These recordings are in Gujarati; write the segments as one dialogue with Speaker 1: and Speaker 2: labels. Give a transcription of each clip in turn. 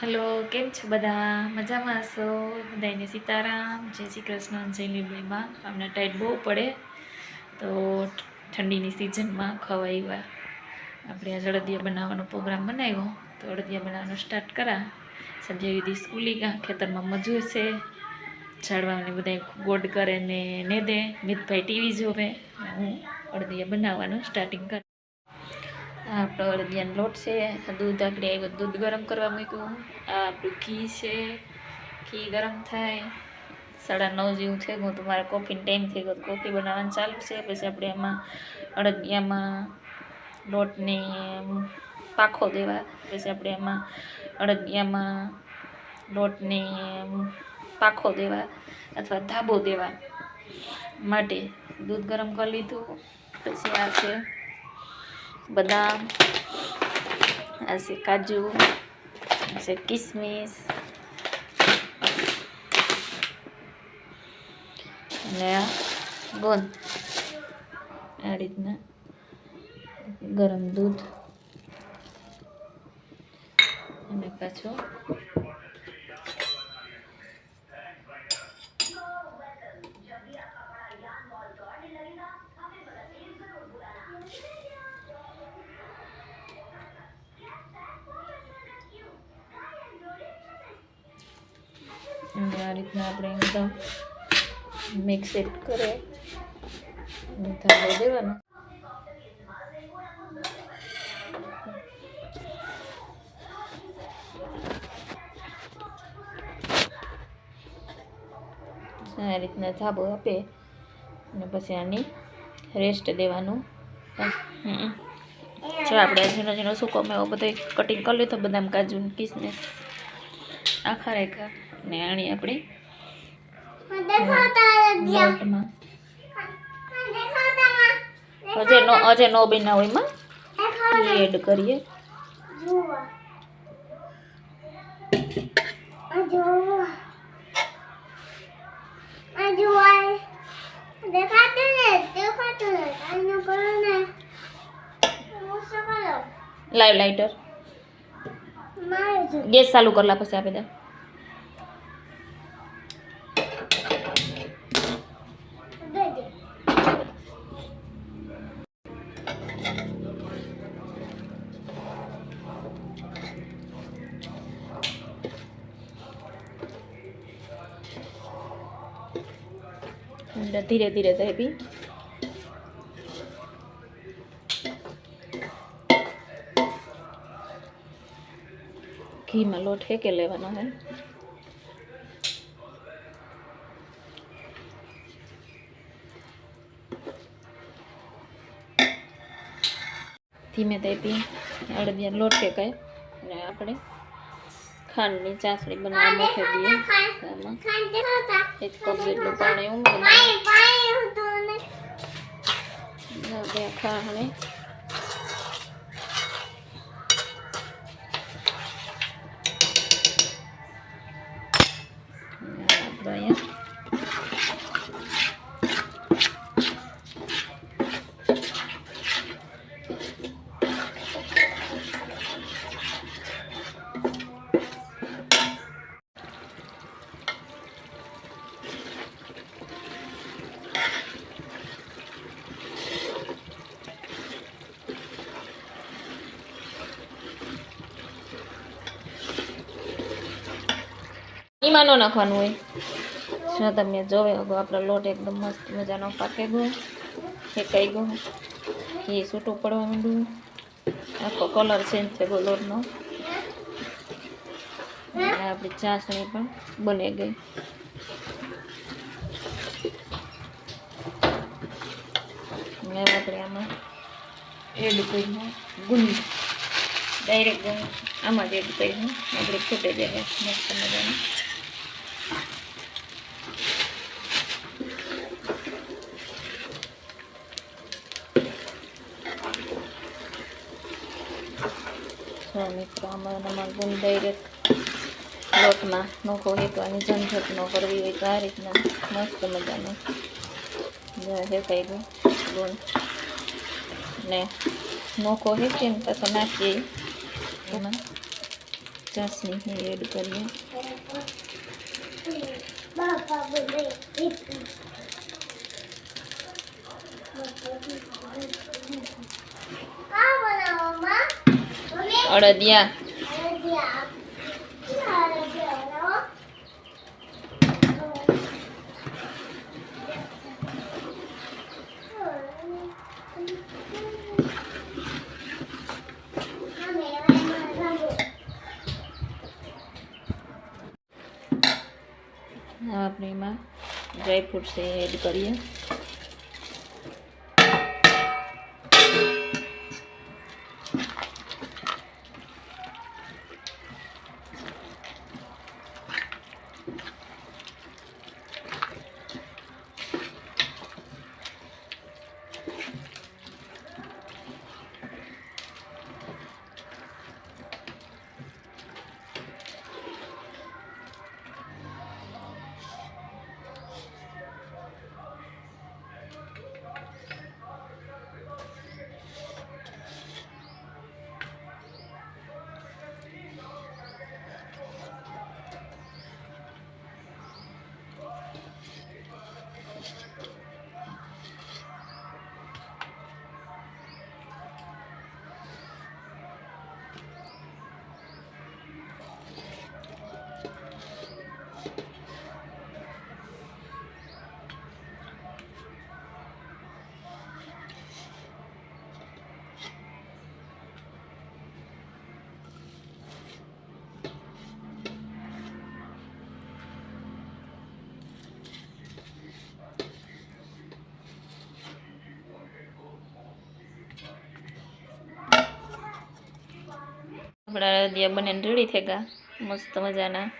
Speaker 1: હેલો કેમ છો બધા? મજામાં હશો? બધાને સીતારામ, જય શ્રી કૃષ્ણ, જય લીલીમાં હમણાં ટાઈટ બહુ પડે, તો ઠંડીની સિઝનમાં ખવાઈવા આપણે આ અડદિયા બનાવવાનો પ્રોગ્રામ બનાવ્યો, તો અડદિયા બનાવવાનો સ્ટાર્ટ કરા. સંજય વિધિ સ્કૂલી ગયા ખેતરમાં મજૂર છે. ઝાડવાને બધા ગોડ કરે ને ને દે મિતભાઈ ટીવી જોવે હું અડદિયા બનાવવાનું સ્ટાર્ટિંગ કર. આપણો અડદિયાનો લોટ છે, દૂધ આપણે આવ્યું, દૂધ ગરમ કરવા મૂક્યું આ આપણું ઘી છે, ઘી ગરમ થાય. સાડા નવ જેવું થઈ ગયું તો મારે કોફીનો ટાઈમ થઈ ગયો કોફી બનાવવાનું ચાલુ છે, પછી આપણે એમાં અડદિયામાં લોટને પાખો દેવા, પછી આપણે એમાં અડદિયામાં લોટને પાખો દેવા અથવા ધાબો દેવા માટે દૂધ ગરમ કરી લીધું. પછી આ છે બદામ, આ છે કાજુ, આ છે કિસમિસ. અને ગોંદ આ રીતના ગરમ દૂધ. અને પાછું અને આ રીતના આપણે એકદમ મિક્સ ઇટ કરે અને ધાબો આ રીતના ધાબો આપે અને પછી આની રેસ્ટ દેવાનું. જો આપણે ઝીણો ઝીણો સૂકો મેવો બધો કટિંગ કરી લીધો, બદામ, કાજુ કિસને આખા રેખા ને આણી આપણે લોટમાં હજે નો હજે નો બિના હોયમાં. ઈ એડ કરીએ. લાઈવ લાઇટર ગેસ ચાલુ કરલા પછી આપી દે. ધીરે ધીરે દેવી ઘીમાં લોટ હેકે લેવાનો હે. ધીમે દેવી અડદિયા લોટ હેકાય અને આપણે ખાંડની ચાસણી બનાવવા મૂકી દઈએ. આમાં એક કપ જેટલું પાણી ઉમેરી ખાંડને આપણે એમાં ન નાખવાનું હોય. જો તમે જોવે હવે આપણો લોટ એકદમ મસ્ત મજાનો પાકે ગયો. ફેંકાઈ ગયો? એ છૂટું પડવા માંડ્યું. આખો કલર ચેન્જ થઈ ગયો લોટનો. આપણી ચાસણી પણ બની ગઈ. હવે આપણે આમાં એડ કરીને ગુંદ. ડાયરેક્ટ આમાં જ એડ કરીને આપણે ખૂટે જાય મસ્ત મજાનું. મિત્રો આમાં ગુંદ ડાયરેક્ટ લોટમાં નોખો હેકવાની ઝંઝટ ન કરવી હોય તો આ રીતના મસ્ત મજાનું હેકાઈ ગયું ગુણ ને નોખો હેકીને પાછો નાખીએ એમાં ચાસણી એડ કરીએ
Speaker 2: બાપા બોલે કા બનાવો માં મમ્મી
Speaker 1: અડદિયા
Speaker 2: અડદિયા
Speaker 1: આપણે એમાં ડ્રાયફ્રૂટ્સ એડ કરીએ. આપણા દિયા બને રેડી થઈ ગયા મસ્ત મજાના.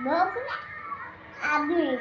Speaker 2: নৌকা আবির